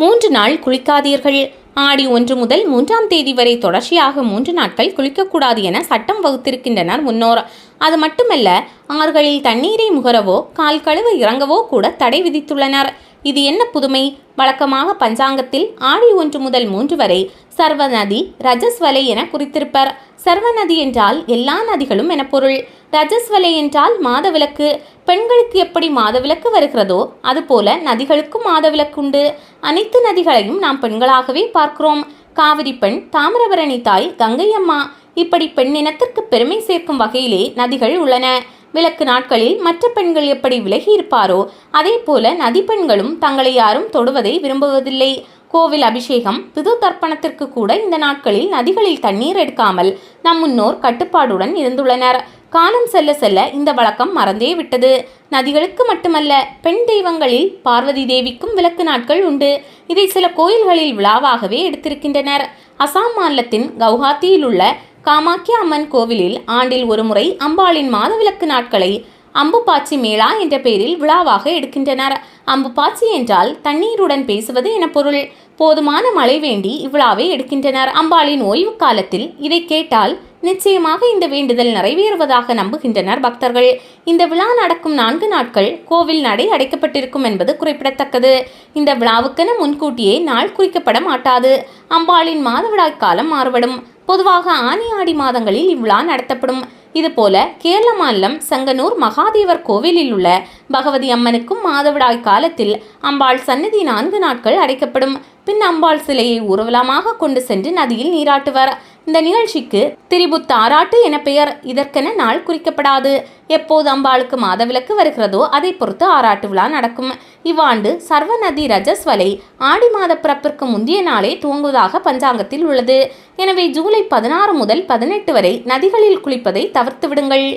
மூன்று நாள் குளிக்காதீர்கள். ஆடி ஒன்று முதல் மூன்றாம் தேதி வரை தொடர்ச்சியாக மூன்று நாட்கள் குளிக்கக்கூடாது என சட்டம் வகுத்திருக்கின்றனர் முன்னோர். அது மட்டுமல்ல ஆறுகளில் தண்ணீரை முகரவோ கால் கழுவ இறங்கவோ கூட தடை விதித்துள்ளனர். இது என்ன புதுமை? வழக்கமாக பஞ்சாங்கத்தில் ஆடி ஒன்று முதல் மூன்று வரை சர்வ நதி ரஜஸ்வலை என குறித்திருப்பர். சர்வநதி என்றால் எல்லா நதிகளும் என பொருள். ரஜஸ்வலை என்றால் மாதவிலக்கு பெண்களுக்கு எப்படி மாதவிலக்கு வருகிறதோ அதுபோல நதிகளுக்கும் மாதவிலக்குண்டு. அனைத்து நதிகளையும் நாம் பெண்களாகவே பார்க்கிறோம். காவிரி பெண் தாமிரபரணி தாய் கங்கை அம்மா. இப்படி பெண்ணினத்திற்கு பெருமை சேர்க்கும் வகையிலே நதிகள் உள்ளன. விளக்கு நாட்களில் மற்ற பெண்கள் எப்படி விலகி இருப்பாரோ அதே போல நதி பெண்களும் தங்களை யாரும் தொடுவதை விரும்புவதில்லை. கோவில் அபிஷேகம் பிது தர்ப்பணத்திற்கு கூட இந்த நாட்களில் நதிகளில் தண்ணீர் எடுக்காமல் நம் முன்னோர் கட்டுப்பாடுடன் இருந்துள்ளனர். காலம் செல்ல செல்ல இந்த வழக்கம் மறந்தே விட்டது. நதிகளுக்கு மட்டுமல்ல பெண் தெய்வங்களில் பார்வதி தேவிக்கும் விளக்கு நாட்கள் உண்டு. இதை சில கோயில்களில் விழாவாகவே எடுத்திருக்கின்றனர். அசாம் மாநிலத்தின் கவுஹாத்தியில் உள்ள காமாக்கியா அம்மன் கோவிலில் ஆண்டில் ஒருமுறை அம்பாளின் மாதவிலக்கு நாட்களை அம்புபாச்சி மேளா என்ற பெயரில் விழாவாக எடுக்கின்றனர். அம்புபாச்சி என்றால் தண்ணீருடன் பேசுவது என பொருள். போதுமான மழை வேண்டி இவ்விழாவை எடுக்கின்றனர். அம்பாளின் ஓய்வு காலத்தில் இதை கேட்டால் நிச்சயமாக இந்த வேண்டுதல் நிறைவேறுவதாக நம்புகின்றனர் பக்தர்கள். இந்த விழா நடக்கும் நான்கு நாட்கள் கோவில் நடை அடைக்கப்பட்டிருக்கும் என்பது குறிப்பிடத்தக்கது. இந்த விழாவுக்கென முன்கூட்டியே நாள் குறிக்கப்பட மாட்டாது. அம்பாளின் மாதவிடாய் காலம் மாறுபடும். பொதுவாக ஆனி ஆடி மாதங்களில் இவ்விழா நடத்தப்படும். இதுபோல கேரள மாநிலம் சங்கனூர் மகாதேவர் கோவிலில் உள்ள பகவதி அம்மனுக்கும் மாதவிடாய் காலத்தில் அம்பாள் சன்னதி நான்கு நாட்கள் அடைக்கப்படும். பின் அம்பாள் சிலையை ஊர்வலமாக கொண்டு சென்று நதியில் நீராட்டுவர். இந்த நிகழ்ச்சிக்கு திரிபுத்தாராட்டு என பெயர் இதற்கென நாள் குறிக்கப்படாது. எப்போது அம்பாளுக்கு மாதவிலக்கு வருகிறதோ அதை பொறுத்து ஆராட்டு விழா நடக்கும். இவ்வாண்டு சர்வநதி ரஜஸ்வலை ஆடி மாத பிறப்பிற்கு முந்தைய நாளே துவங்குவதாக பஞ்சாங்கத்தில் உள்ளது. எனவே ஜூலை பதினாறு முதல் பதினெட்டு வரை நதிகளில் குளிப்பதை தவிர்த்து விடுங்கள்.